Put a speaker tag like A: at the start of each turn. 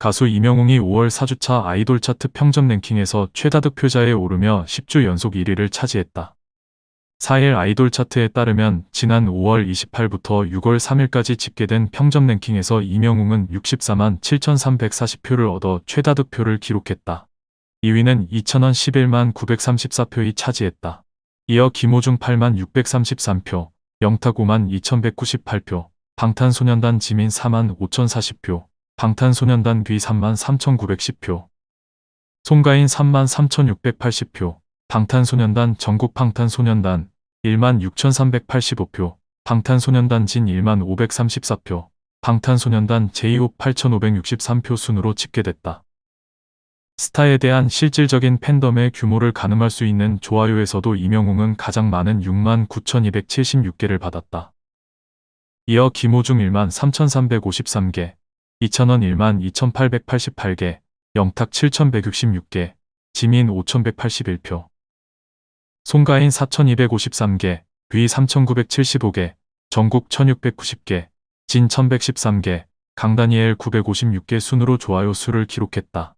A: 가수 이명웅이 5월 4주차 아이돌 차트 평점 랭킹에서 최다 득표자에 오르며 10주 연속 1위를 차지했다. 4일 아이돌 차트에 따르면 지난 5월 28일부터 6월 3일까지 집계된 평점 랭킹에서 이명웅은 64만 7,340표를 얻어 최다 득표를 기록했다. 2위는 이천원 11만 934표이 차지했다. 이어 김호중 8만 633표, 영탁 5만 2198표, 방탄소년단 지민 4만 5040표, 방탄소년단 뒤 3만 3910표, 송가인 3만 3680표, 방탄소년단 전국 방탄소년단 1만 6385표, 방탄소년단 진 1만 534표, 방탄소년단 제2호 8563표 순으로 집계됐다. 스타에 대한 실질적인 팬덤의 규모를 가늠할 수 있는 좋아요에서도 이명웅은 가장 많은 6만 9276개를 받았다. 이어 김호중 1만 3353개, 이천원 1만 2888개, 영탁 7166개, 지민 5181표, 송가인 4253개, 뷔 3975개, 전국 1690개, 진 1113개, 강다니엘 956개 순으로 좋아요 수를 기록했다.